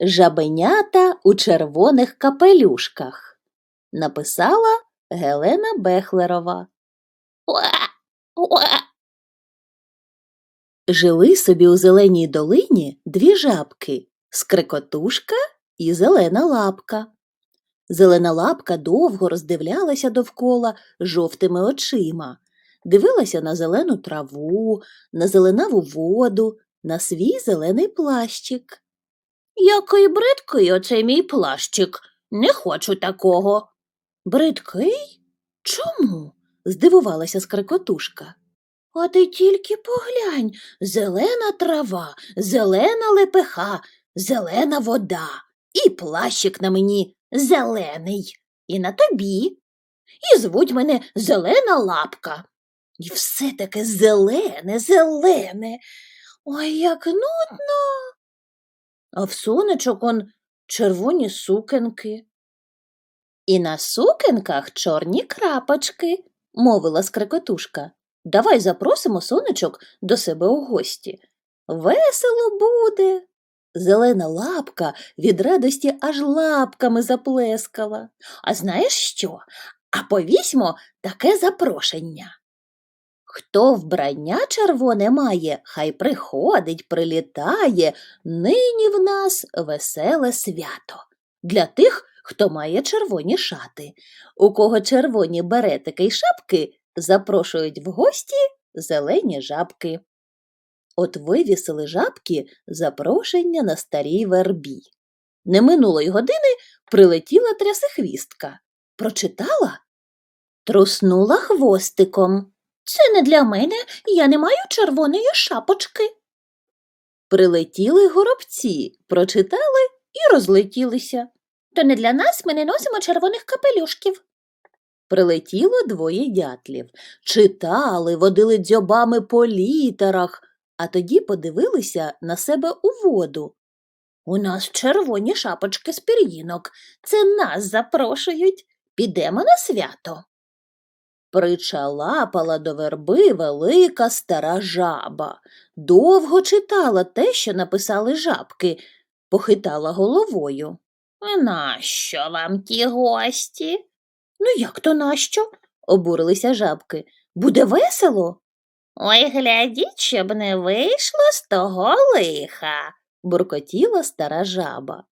Жабенята у червоних капелюшках. Написала Гелена Бехлерова. Уа. Жили собі у зеленій долині дві жабки скрикотушка і зелена лапка. Зелена лапка довго роздивлялася довкола жовтими очима, дивилася на зелену траву, на зеленаву воду, на свій зелений плащик. Який бридкий оцей мій плащик. Не хочу такого. Бридкий? Чому? здивувалася скрикотушка. А ти тільки поглянь зелена трава, зелена лепеха, зелена вода, і плащик на мені зелений, і на тобі. І звуть мене зелена лапка. І все таке зелене, зелене. Ой, як нудно. А в сонечок он червоні сукенки. І на сукенках чорні крапочки, мовила скрикотушка. Давай запросимо сонечок до себе у гості. Весело буде. Зелена лапка від радості аж лапками заплескала. А знаєш що? А повісьмо таке запрошення. Хто вбрання червоне має, хай приходить, прилітає, нині в нас веселе свято. Для тих, хто має червоні шати. У кого червоні беретики й шапки, запрошують в гості зелені жабки. От вивісили жабки запрошення на старій вербі. Не минуло й години прилетіла трясихвістка. Прочитала? Труснула хвостиком. Це не для мене, я не маю червоної шапочки. Прилетіли горобці, прочитали і розлетілися. То не для нас ми не носимо червоних капелюшків. Прилетіло двоє дятлів, читали, водили дзьобами по літерах, а тоді подивилися на себе у воду. У нас червоні шапочки з пір'їнок. Це нас запрошують. Підемо на свято. Причалапала до верби велика стара жаба. Довго читала те, що написали жабки, похитала головою. Нащо вам ті гості? Ну, як то нащо? обурилися жабки. Буде весело? Ой, глядіть, щоб не вийшло з того лиха. буркотіла стара жаба.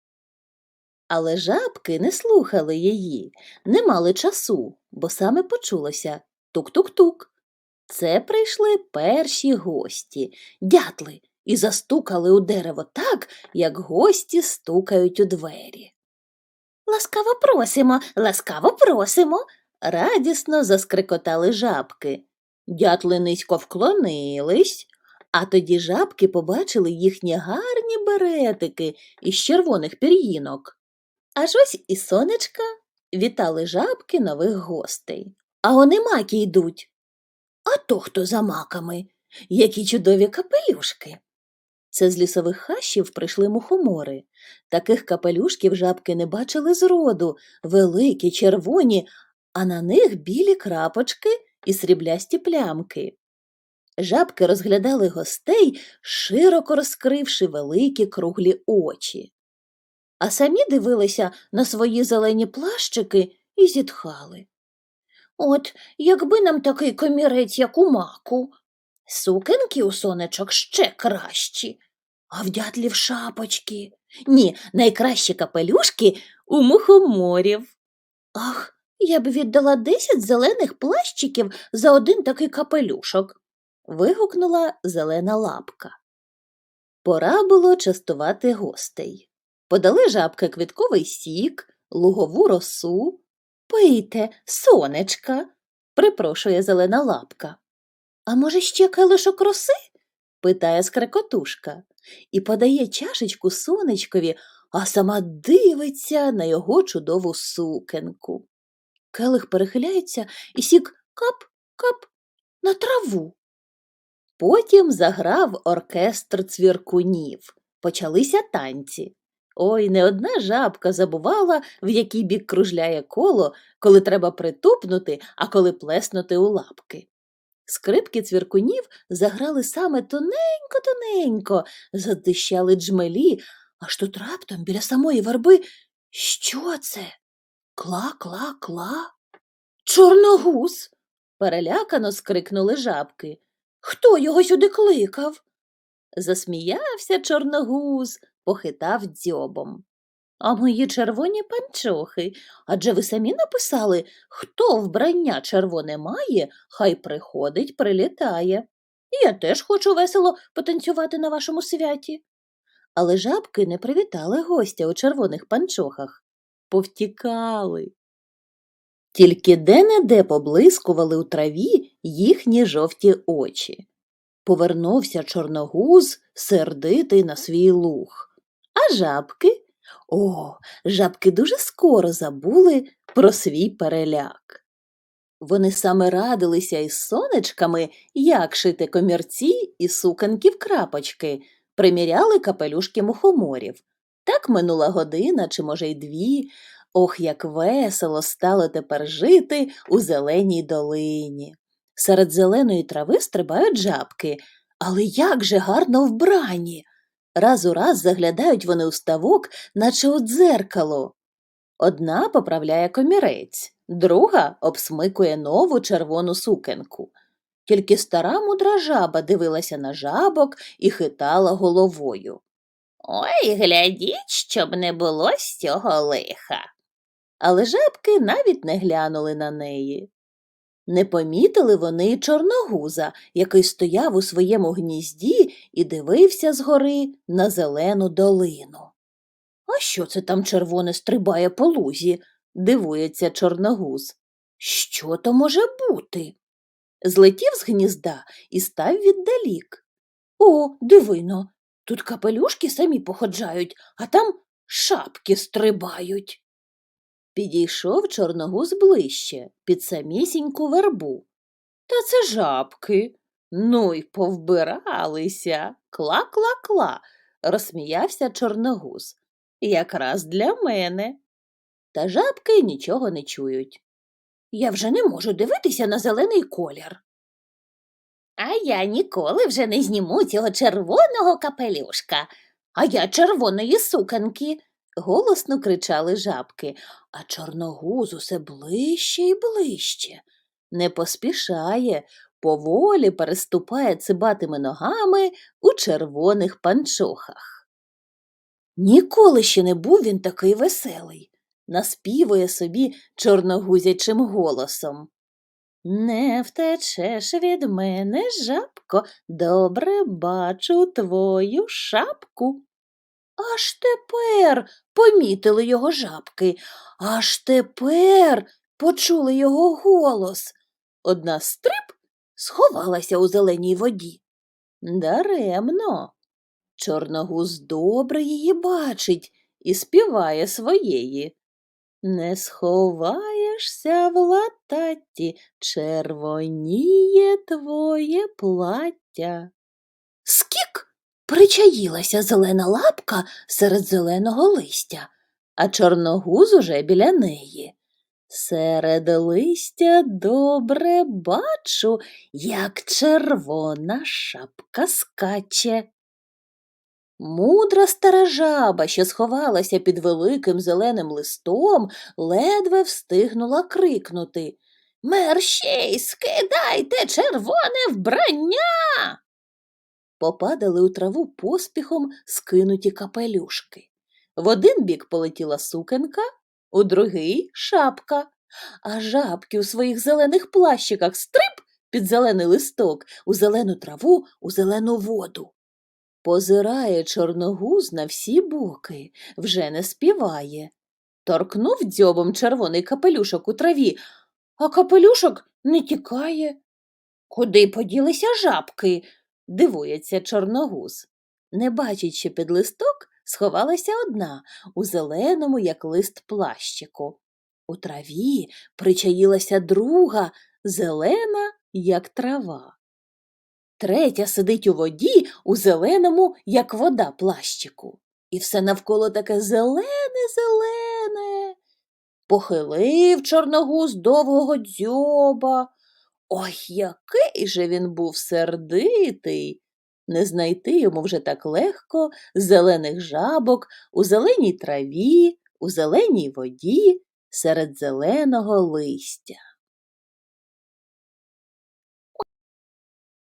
Але жабки не слухали її, не мали часу, бо саме почулося тук-тук-тук. Це прийшли перші гості, дятли, і застукали у дерево так, як гості стукають у двері. Ласкаво просимо, ласкаво просимо. Радісно заскрикотали жабки. Дятли низько вклонились, а тоді жабки побачили їхні гарні беретики із червоних пір'їнок. Аж ось і сонечка вітали жабки нових гостей. А вони маки йдуть. А то хто за маками? Які чудові капелюшки. Це з лісових хащів прийшли мухомори. Таких капелюшків жабки не бачили зроду, великі, червоні, а на них білі крапочки і сріблясті плямки. Жабки розглядали гостей, широко розкривши великі круглі очі. А самі дивилися на свої зелені плащики і зітхали. От якби нам такий комірець, як у маку, сукенки у сонечок ще кращі, а в дятлів шапочки. Ні, найкращі капелюшки у мухоморів. Ах, я б віддала десять зелених плащиків за один такий капелюшок. вигукнула зелена лапка. Пора було частувати гостей. Подали жабки квітковий сік, лугову росу. Пийте, сонечка, припрошує зелена лапка. А може, ще келишок роси? питає скрекотушка і подає чашечку сонечкові, а сама дивиться на його чудову сукенку. Келих перехиляється і сік кап-кап на траву. Потім заграв оркестр цвіркунів. Почалися танці. Ой, не одна жабка забувала, в який бік кружляє коло, коли треба притупнути, а коли плеснути у лапки. Скрипки цвіркунів заграли саме тоненько-тоненько, задищали джмелі, Аж тут раптом біля самої верби. Що це? Кла-кла-кла. Чорногуз. Перелякано скрикнули жабки. Хто його сюди кликав? Засміявся чорногуз, похитав дзьобом. А мої червоні панчохи, адже ви самі написали, хто вбрання червоне має, хай приходить, прилітає. Я теж хочу весело потанцювати на вашому святі. Але жабки не привітали гостя у червоних панчохах, повтікали. Тільки де-не-де поблискували у траві їхні жовті очі. Повернувся чорногуз, сердитий на свій луг. А жабки? О, жабки дуже скоро забули про свій переляк. Вони саме радилися із сонечками, як шити комірці і суканки в крапочки, приміряли капелюшки мухоморів. Так минула година чи, може, й дві. Ох, як весело стало тепер жити у зеленій долині. Серед зеленої трави стрибають жабки, але як же гарно вбрані. Раз у раз заглядають вони у ставок, наче у дзеркало. Одна поправляє комірець, друга обсмикує нову червону сукенку. Тільки стара мудра жаба дивилася на жабок і хитала головою. Ой, глядіть, щоб не було з цього лиха. Але жабки навіть не глянули на неї. Не помітили вони й чорногуза, який стояв у своєму гнізді і дивився згори на зелену долину. А що це там червоне стрибає по лузі? дивується чорногуз. Що то може бути? Злетів з гнізда і став віддалік. О, дивино, тут капелюшки самі походжають, а там шапки стрибають. Підійшов чорногуз ближче, під самісіньку вербу. Та це жабки. Ну й повбиралися. Кла-кла-кла, розсміявся чорногуз. Якраз для мене. Та жабки нічого не чують. Я вже не можу дивитися на зелений колір. А я ніколи вже не зніму цього червоного капелюшка, А я червоної суканки. Голосно кричали жабки. А чорногуз усе ближче і ближче. Не поспішає, поволі переступає цибатими ногами у червоних панчохах. Ніколи ще не був він такий веселий. Наспівує собі чорногузячим голосом. Не втечеш від мене, жабко, добре бачу твою шапку. Аж тепер помітили його жабки, аж тепер почули його голос. Одна стрип Сховалася у зеленій воді. даремно. Чорногуз добре її бачить і співає своєї. Не сховаєшся в лататі, червоніє твоє плаття. Скік причаїлася зелена лапка серед зеленого листя. а чорногуз уже біля неї. Серед листя добре бачу, як червона шапка скаче. Мудра стара жаба, що сховалася під великим зеленим листом, ледве встигнула крикнути Мерщій, скидайте червоне вбрання. Попадали у траву поспіхом скинуті капелюшки. В один бік полетіла сукенка, у другий шапка, а жабки у своїх зелених плащиках стрип під зелений листок, у зелену траву, у зелену воду. Позирає чорногуз на всі боки, вже не співає. Торкнув дзьобом червоний капелюшок у траві, а капелюшок не тікає. Куди поділися жабки? Дивується чорногуз. Не що під листок сховалася одна у зеленому, як лист плащику. У траві причаїлася друга, зелена, як трава. Третя сидить у воді у зеленому, як вода плащику. І все навколо таке зелене, зелене. Похилив чорногуз довгого дзьоба. Ой, який же він був сердитий. не знайти йому вже так легко зелених жабок у зеленій траві, у зеленій воді, серед зеленого листя.